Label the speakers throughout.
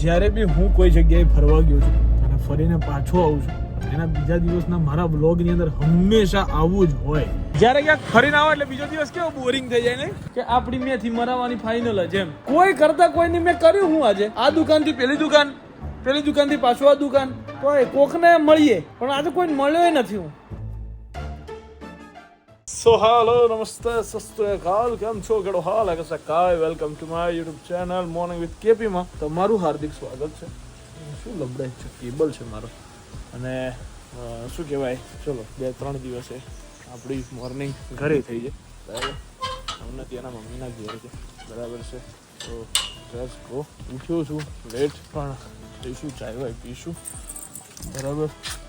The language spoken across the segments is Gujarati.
Speaker 1: જ્યારે બી હું કોઈ જગ્યાએ ફરવા ગયો છું અને ફરીને પાછો આવું છું, એના બીજા દિવસના મારા બ્લોગની અંદર હંમેશા આવું જ હોય. જ્યારે ક્યાંક ફરીને આવો એટલે બીજો દિવસ કેવો બોરિંગ થઈ જાય ને? કે આપણી મેથી મરાવાની ફાઇનલ જ એમ. કોઈ કરતા કોઈની મેં કર્યું હું આજે? આ દુકાનથી પેલી દુકાન, પેલી દુકાનથી પાછું આ દુકાન. કોઈ કોકને મળીએ, પણ આજે કોઈ મળ્યો નથી હું. સો હાલો નમસ્તે સસ્તો કાલ કેમ છો કેડો હાલ કે સકાય welcome to my YouTube channel morning with કેપીમાં તમારું હાર્દિક સ્વાગત છે શું લબડાય છે કેબલ છે મારો અને શું કહેવાય ચલો બે ત્રણ દિવસે આપણી મોર્નિંગ ઘરે થઈ જાય બરાબર અમને ત્યાંના મમ્મીના ઘેર છે બરાબર છે તો જસ ગો ઉઠ્યો છું લેટ પણ જઈશું ચાય વાય પીશું બરાબર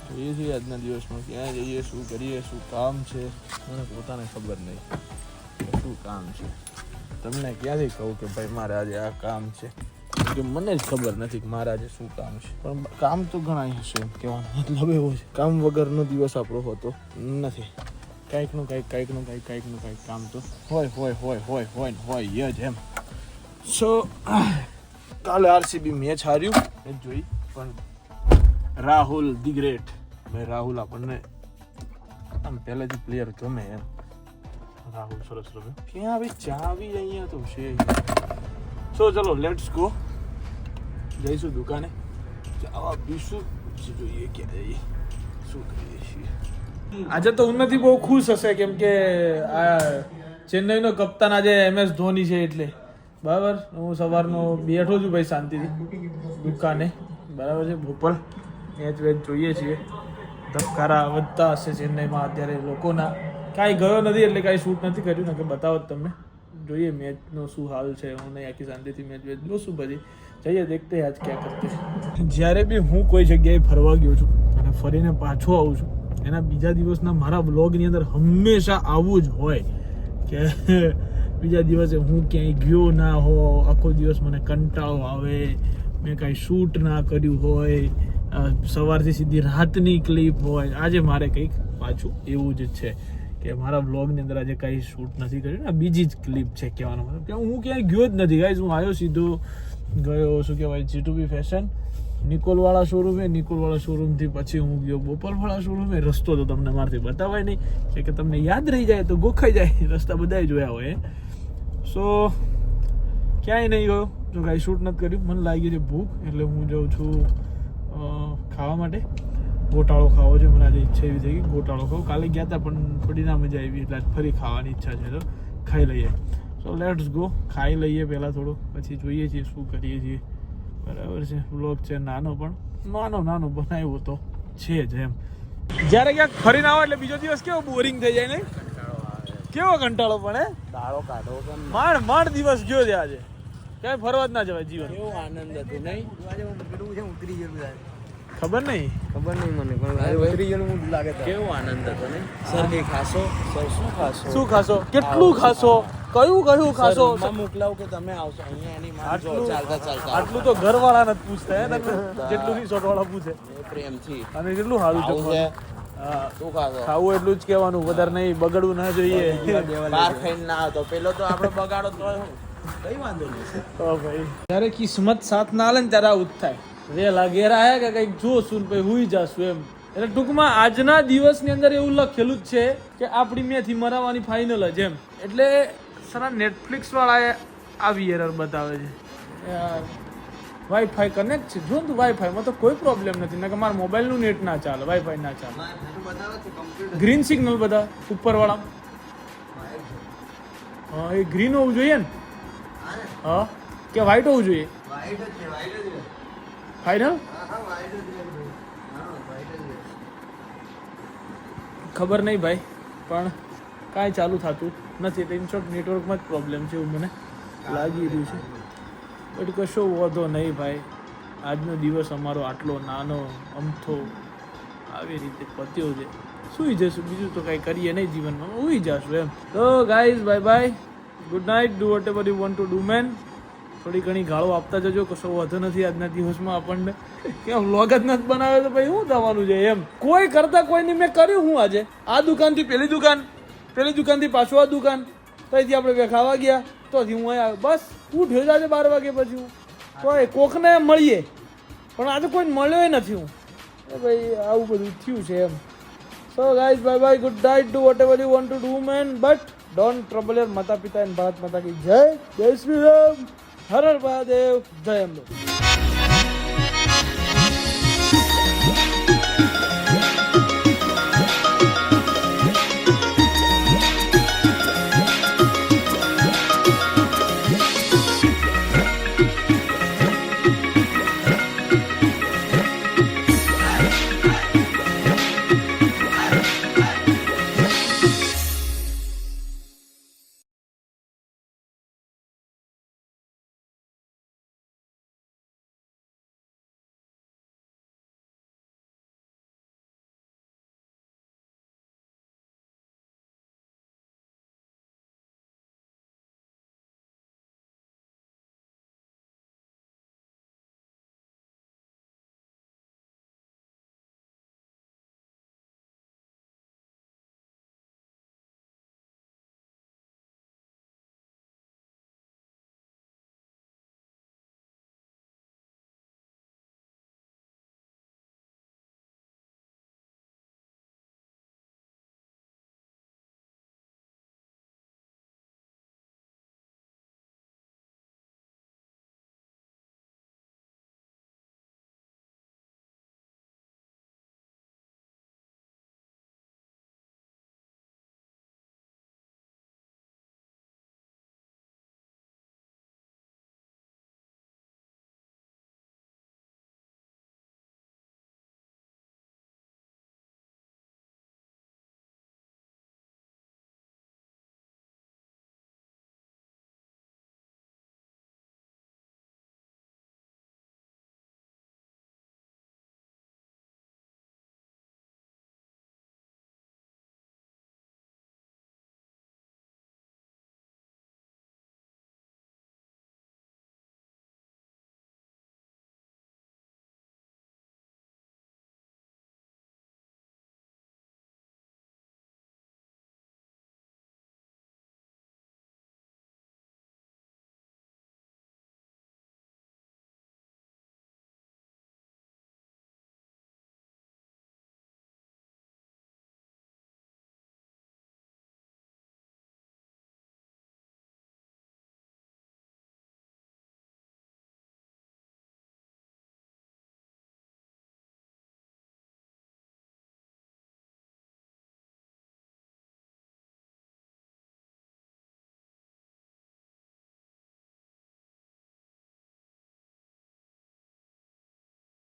Speaker 1: જોઈએ છીએ આજના દિવસમાં ક્યાં જઈએ, શું કરીએ, શું કામ છે? મને પોતાને ખબર નહીં શું કામ છે. તમને ક્યાંથી કહું કે ભાઈ મારે આજે આ કામ છે? કે મને જ ખબર નથી કે મારે આજે શું કામ છે. પણ કામ તો ઘણા હશે કહેવાનો મતલબ એવો છે. કામ વગરનો દિવસ આપણો હોતો નથી. કાંઈકનું કાંઈક કાંઈકનું કાંઈક કાંઈકનું કાંઈક કામ તો હોય હોય હોય હોય હોય ને હોય જ એમ. સો કાલે આરસીબી મેચ હાર્યું. એ જોઈ, પણ રાહુલ ધી ગ્રેટ. ભાઈ, રાહુલ આપણને આમ પહેલેથી પ્લેયર ગમે એમ. રાહુલ સરસ રમે. ક્યાં ભાઈ ચાવી અહીંયા તો છે. સો ચલો લેટ્સ ગો જઈશું દુકાને. ચાવા પીશું પછી જોઈએ ક્યાં જઈએ શું કરીએ છીએ. આજે તો ઉન્નતિ બહુ ખુશ હશે, કેમ કે આ ચેન્નઈનો કપ્તાન આજે એમ એસ ધોની છે એટલે. બરાબર? હું સવારનો બેઠો છું ભાઈ શાંતિથી. દુકાને. બરાબર છે? ભોપાલ. મેચ વેચ જોઈએ છીએ. ધબકારા વધતા હશે ચેન્નઈમાં અત્યારે લોકોના. કાંઈ ગયો નથી એટલે કાંઈ શૂટ નથી કર્યું. ને કે બતાવો તમે જોઈએ મેચનો શું હાલ છે. હું નહીં આખી શાંતિથી મેચ વેચ જોશું પછી. જઈએ, દેખતે આજ ક્યાં કરતે જ્યારે બી હું કોઈ જગ્યાએ ફરવા ગયો છું અને ફરીને પાછો આવું છું, એના બીજા દિવસના મારા બ્લોગની અંદર હંમેશા આવું જ હોય કે બીજા દિવસે હું ક્યાંય ગયો ના હો આખો દિવસ મને કંટાળો આવે. મેં કાંઈ શૂટ ના કર્યું હોય. સવારથી સીધી રાતની ક્લિપ હોય. આજે મારે કંઈક પાછું એવું જ છે કે મારા બ્લોગની અંદર આજે કાંઈ શૂટ નથી કર્યું આ બીજી જ ક્લિપ છે કહેવાનો મતલબ કે હું ક્યાંય ગયો જ નથી. ગાઈઝ હું આવ્યો સીધો, ગયો શું કહેવાય જી ટુ બી ફેશન નિકોલવાળા શોરૂમે નિકોલવાળા શોરૂમથી પછી હું ગયો બોપલવાળા શોરૂમે રસ્તો તો તમને મારથી બતાવાય નહીં. કે તમને યાદ રહી જાય તો ગોખાઈ જાય. રસ્તા બધાય જોયા હોય સો ક્યાંય નહીં ગયો. જો કાંઈ શૂટ નથી કર્યું, મને લાગી છે ભૂખ, એટલે હું જાઉં છું ખાવા માટે? ગોટાળો ખાવો છે મને આજે ઈચ્છા એવી થઈ ગઈ ગોટાળો ખાવ. કાલે ગયા હતા પણ થોડી ના મજા આવી એટલે ફરી ખાવાની ઈચ્છા છે. તો ખાઈ લઈએ. સો લેટ્સ ગો ખાઈ લઈએ પહેલાં થોડું પછી જોઈએ છીએ શું કરીએ છીએ. બરાબર છે. વ્લોગ છે નાનો પણ. નાનો નાનો બનાવ્યો તો છે જ એમ. જ્યારે ક્યાંક ફરીને આવો એટલે બીજો દિવસ કેવો બોરિંગ થઈ જાય ને? કેવો કંટાળો પણ હે?
Speaker 2: દાડો કાઢો પણ
Speaker 1: માંડ માંડ દિવસ ગયો છે આજે. ક્યાંય ફરવા જ ના જવાય જીવન.
Speaker 2: એવો આનંદ હતો નહીં? આજે છે ઉતરી ગયું થાય
Speaker 1: ખબર નહીં?
Speaker 2: ખબર નહીં મને પણ ઉતરી ગયું હું લાગે કેવો આનંદ હતો નહીં? સર ખાસો સર શું ખાસો
Speaker 1: શું ખાસો કેટલું ખાસો કયું કયું
Speaker 2: ખાસો મોકલાવું કે તમે આવશો? અહીંયા એની માં જો
Speaker 1: આટલું
Speaker 2: ચાલતા ચાલતા
Speaker 1: આટલું તો ઘરવાળા નથી પૂછતા હે તમે? જેટલું રિસોર્ટ વાળા પૂછે
Speaker 2: પ્રેમથી.
Speaker 1: અને કેટલું સારું
Speaker 2: છે?
Speaker 1: ખાવું એટલું જ કહેવાનું વધારે નહીં બગડવું ના જોઈએ.
Speaker 2: બહાર ખાઈને ના આવતો. પેલો તો આપણે બગાડો તો હું. કઈ વાંધો નહીં
Speaker 1: તો ભાઈ. જ્યારે કિસ્મત સાથ ના લે ને ત્યારે આવું થાય. રે ઘેર આયા કે કંઈક જોશું ને ભાઈ હુઈ જાશું એમ. એટલે ટૂંકમાં આજના દિવસની અંદર એવું લખેલું જ છે કે આપણી મેથી મરાવાની ફાઇનલ જ એમ. એટલે સરા નેટફ્લિક્સ વાળાએ આવી એરર બતાવે છે. વાઈફાઈ કનેક્ટ છે. જો તું વાઈફાઈમાં તો કોઈ પ્રોબ્લેમ નથી. ને કે મારા મોબાઈલનું નેટ ના ચાલે વાઈફાઈ ના ચાલે. ગ્રીન સિગ્નલ બધા ઉપરવાળા હા એ ગ્રીન હોવું જોઈએ ને. હા? કે વ્હાઈટ હોવું જોઈએ? ફાઇનલ ખબર નહીં ભાઈ પણ કાંઈ ચાલુ થતું નથી. એટલે ઇનશોર્ટ નેટવર્કમાં જ પ્રોબ્લેમ છે એવું મને લાગી રહ્યું છે. બટ કશો વધો નહીં ભાઈ. આજનો દિવસ અમારો આટલો નાનો અમથો આવી રીતે પત્યો છે. સુઈ જશું. બીજું તો કાંઈ કરીએ નહીં જીવનમાં. ઉઈ જશું એમ. તો guys bye bye good night do whatever you want to do man થોડી ઘણી ગાળો આપતા જજો. કશો વધુ નથી. આજના દિવસમાં આપણને કેમ વ્લોગ જ નથી બનાવ્યો તો ભાઈ શું થવાનું છે એમ. કોઈ કરતા કોઈની મેં કર્યું હું આજે. આ દુકાનથી પેલી દુકાન, પેલી દુકાનથી પાછું આ દુકાન. ત્યાંથી આપણે બે ખાવા ગયા. તો હું અહીંયા, બસ હું જ આજે બાર વાગે પછી હું. કોઈ કોકને મળીએ. પણ આજે કોઈ મળ્યો નથી હું. એ ભાઈ, આવું બધું થયું છે એમ. So guys bye bye good night do whatever you want to do man but don't trouble માતા પિતા એન્ડ ભારત માતા કી જય. જય શ્રી રામ હર હર મહાદેવ. જય અંબે